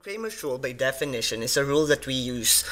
Cramer's rule, by definition, is a rule that we use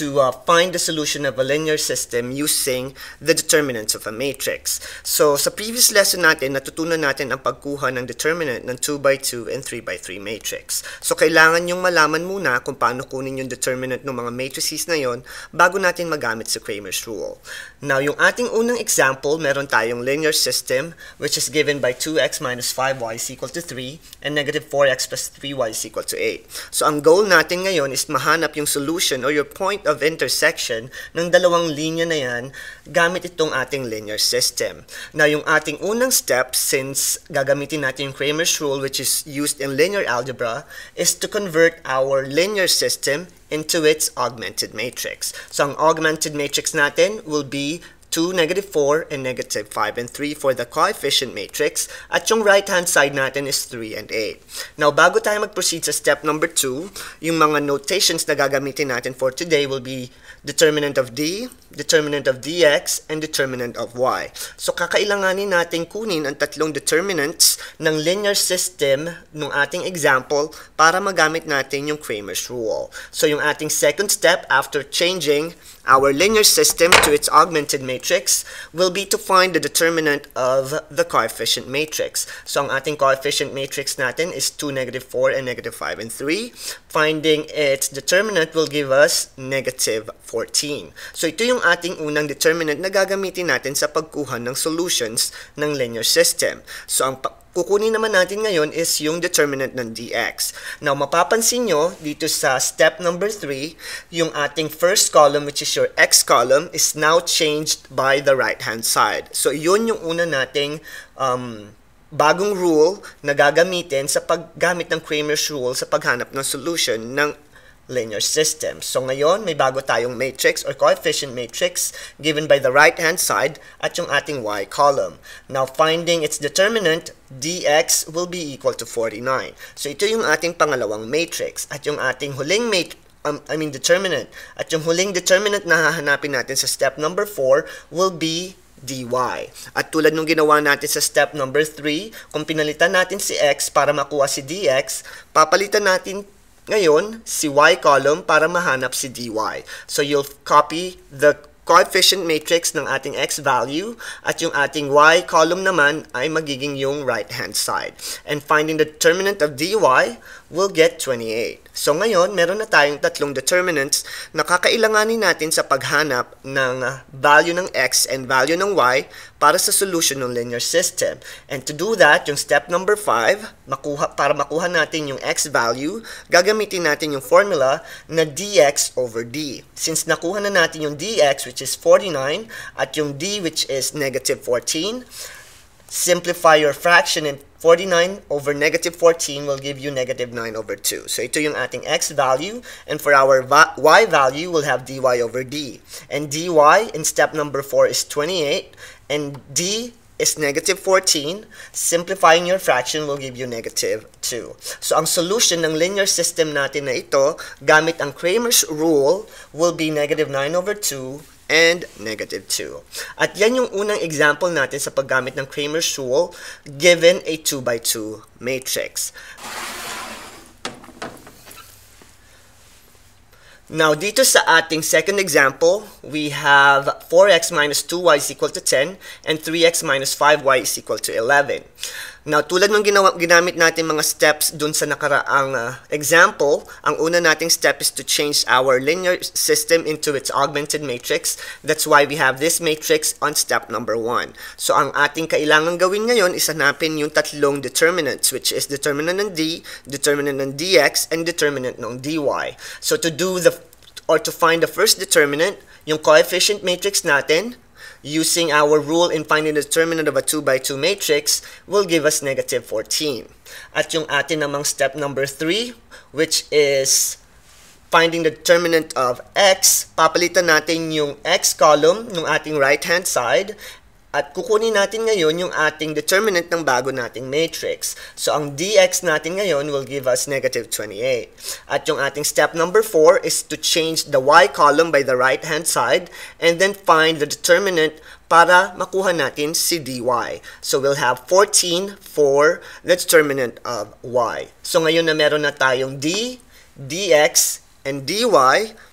to uh, find the solution of a linear system using the determinants of a matrix. So, sa previous lesson natin, natutunan natin ang pagkuha ng determinant ng 2x2 and 3x3 matrix. So, kailangan yung malaman muna kung paano kunin yung determinant ng mga matrices na yon bago natin magamit sa Cramer's rule. Now, yung ating unang example, meron tayong linear system which is given by 2x minus 5y is equal to 3 and negative 4x plus 3y is equal to 8. So, ang goal natin ngayon is mahanap yung solution or your point of intersection ng dalawang linya na yan gamit itong ating linear system. Now, yung ating unang step, since gagamitin natin yung Cramer's rule which is used in linear algebra, is to convert our linear system into its augmented matrix. So, ang augmented matrix natin will be 2, negative 4, and negative 5 and 3 for the coefficient matrix. At yung right-hand side natin is 3 and 8. Now, bago tayo mag-proceed sa step number 2, yung mga notations na gagamitin natin for today will be determinant of d, determinant of dx, and determinant of y. So, kakailanganin natin kunin ang tatlong determinants ng linear system ng ating example para magamit natin yung Cramer's rule. So, yung ating second step after changing our linear system to its augmented matrix will be to find the determinant of the coefficient matrix. So, ang ating coefficient matrix natin is 2, negative 4, and negative 5, and 3. Finding its determinant will give us negative 14. So, ito yung ating unang determinant na gagamitin natin sa pagkuha ng solutions ng linear system. So, ang kukunin naman natin ngayon is yung determinant ng dx. Now, mapapansin nyo dito sa step number 3, yung ating first column which is your x column is now changed by the right-hand side. So, yun yung una nating um, bagong rule na gagamitin sa paggamit ng Cramer's rule sa paghanap ng solution ng linear system. So ngayon, may bago tayong matrix or coefficient matrix given by the right-hand side at yung ating y column. Now, finding its determinant, dx will be equal to 49. So ito yung ating pangalawang matrix at yung ating huling matrix um, I mean determinant. At yung huling determinant na hahanapin natin sa step number 4 will be dy. At tulad nung ginawa natin sa step number 3, kung pinalitan natin si x para makuha si dx, papalitan natin ngayon, si y column para mahanap si dy. So you'll copy the coefficient matrix ng ating x value at yung ating y column naman ay magiging yung right hand side. And finding the determinant of dy will get 28. So ngayon, meron na tayong tatlong determinants na kakailanganin natin sa paghanap ng value ng x and value ng y para sa solution ng linear system. And to do that, yung step number 5, makuha, para makuha natin yung x value, gagamitin natin yung formula na dx over d. Since nakuha na natin yung dx which is 49 at yung d which is negative 14, simplify your fraction and 49 over negative 14 will give you negative 9 over 2. So ito yung ating x value. And for our y value, we'll have dy over d. And dy in step number 4 is 28. And d is negative 14. Simplifying your fraction will give you negative 2. So ang solution ng linear system natin na ito, gamit ang Cramer's rule, will be negative 9 over 2 and negative 2. At yan yung unang example natin sa paggamit ng Cramer's rule given a 2 by 2 matrix. Now, dito sa ating second example, we have 4x minus 2y is equal to 10 and 3x minus 5y is equal to 11. Now, tulad ng ginawa, ginamit natin mga steps dun sa nakaraang uh, example, ang una nating step is to change our linear system into its augmented matrix. That's why we have this matrix on step number 1. So, ang ating kailangan gawin ngayon is hanapin yung tatlong determinants, which is determinant ng d, determinant ng dx, and determinant ng dy. So, to do the, or to find the first determinant, yung coefficient matrix natin, using our rule in finding the determinant of a 2 by 2 matrix will give us negative 14. At yung atin namang step number 3, which is finding the determinant of x, papalitan natin yung x column ng ating right-hand side at kukunin natin ngayon yung ating determinant ng bago nating matrix. So, ang dx natin ngayon will give us negative 28. At yung ating step number 4 is to change the y column by the right-hand side and then find the determinant para makuha natin si dy. So, we'll have 14 for the determinant of y. So, ngayon na meron na tayong d, dx, and dy,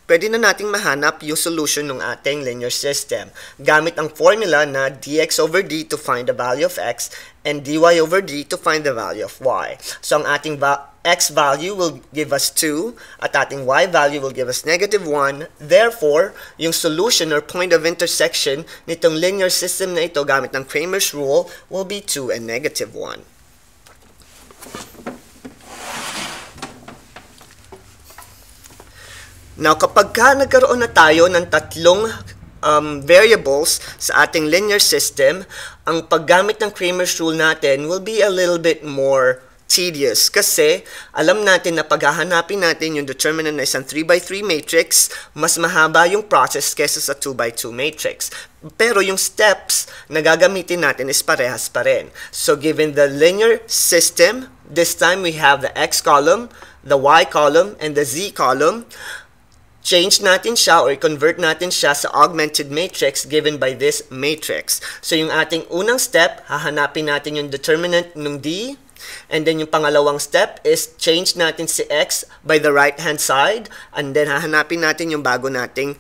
pwede na nating mahanap yung solution ng ating linear system gamit ang formula na dx over d to find the value of x and dy over d to find the value of y. So ang ating va x value will give us 2 at ating y value will give us negative 1. Therefore, yung solution or point of intersection nitong linear system na ito gamit ng Cramer's rule will be 2 and negative 1. Now, kapag ka nagkaroon na tayo ng tatlong um, variables sa ating linear system, ang paggamit ng Cramer's rule natin will be a little bit more tedious kasi alam natin na paghahanapin natin yung determinant na isang 3x3 matrix, mas mahaba yung process kesa sa 2x2 matrix. Pero yung steps na gagamitin natin is parehas pa rin. So given the linear system, this time we have the x column, the y column, and the z column change natin siya or convert natin siya sa augmented matrix given by this matrix. So yung ating unang step, hahanapin natin yung determinant ng D. And then yung pangalawang step is change natin si X by the right hand side. And then hahanapin natin yung bago nating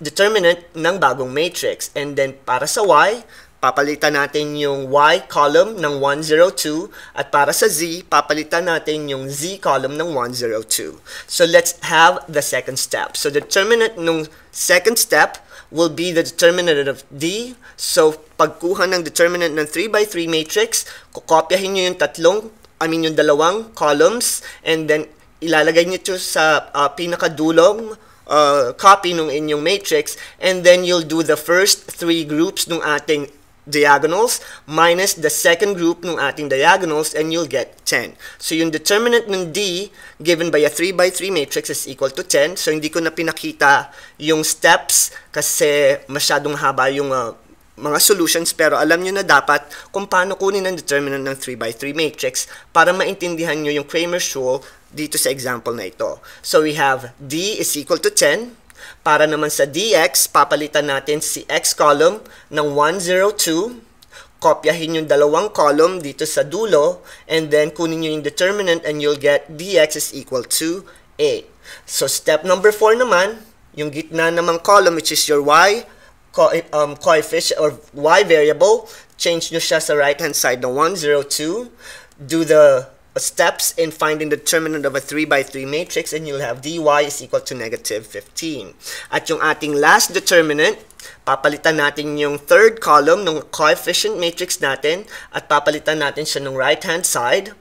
determinant ng bagong matrix. And then para sa Y, papalitan natin yung Y column ng 102 at para sa Z, papalitan natin yung Z column ng 102. So let's have the second step. So determinant ng second step will be the determinant of D. So pagkuha ng determinant ng 3 by 3 matrix, kukopyahin nyo yung tatlong, I mean yung dalawang columns and then ilalagay nyo ito sa uh, pinakadulong uh, copy ng inyong matrix and then you'll do the first three groups ng ating diagonals minus the second group ng ating diagonals and you'll get 10. So yung determinant ng D given by a 3 by 3 matrix is equal to 10. So hindi ko na pinakita yung steps kasi masyadong haba yung uh, mga solutions pero alam nyo na dapat kung paano kunin ang determinant ng 3 by 3 matrix para maintindihan nyo yung Cramer's rule dito sa example na ito. So we have D is equal to 10 para naman sa dx, papalitan natin si x column ng 102. Kopyahin yung dalawang column dito sa dulo. And then kunin nyo yung determinant and you'll get dx is equal to 8. So step number 4 naman, yung gitna namang column which is your y co um, coefficient or y variable, change nyo siya sa right hand side ng 102. Do the steps in finding the determinant of a 3 by 3 matrix and you'll have dy is equal to negative 15. At yung ating last determinant, papalitan natin yung third column ng coefficient matrix natin at papalitan natin siya ng right-hand side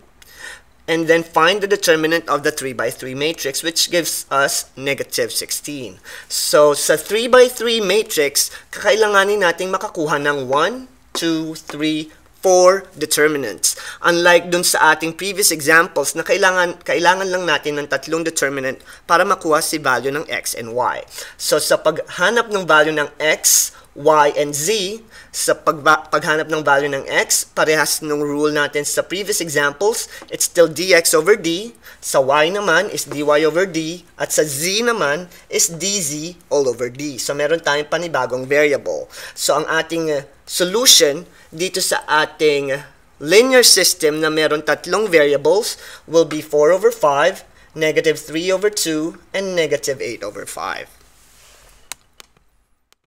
and then find the determinant of the 3 by 3 matrix which gives us negative 16. So sa 3 by 3 matrix, kakailanganin nating makakuha ng 1, 2, 3, four determinants. Unlike dun sa ating previous examples na kailangan, kailangan lang natin ng tatlong determinant para makuha si value ng x and y. So sa paghanap ng value ng x, y, and z, sa pag paghanap ng value ng x, parehas ng rule natin sa previous examples, it's still dx over d. Sa y naman is dy over d. At sa z naman is dz all over d. So meron tayong panibagong variable. So ang ating uh, solution dito sa ating linear system na meron tatlong variables will be 4 over 5, negative 3 over 2, and negative 8 over 5.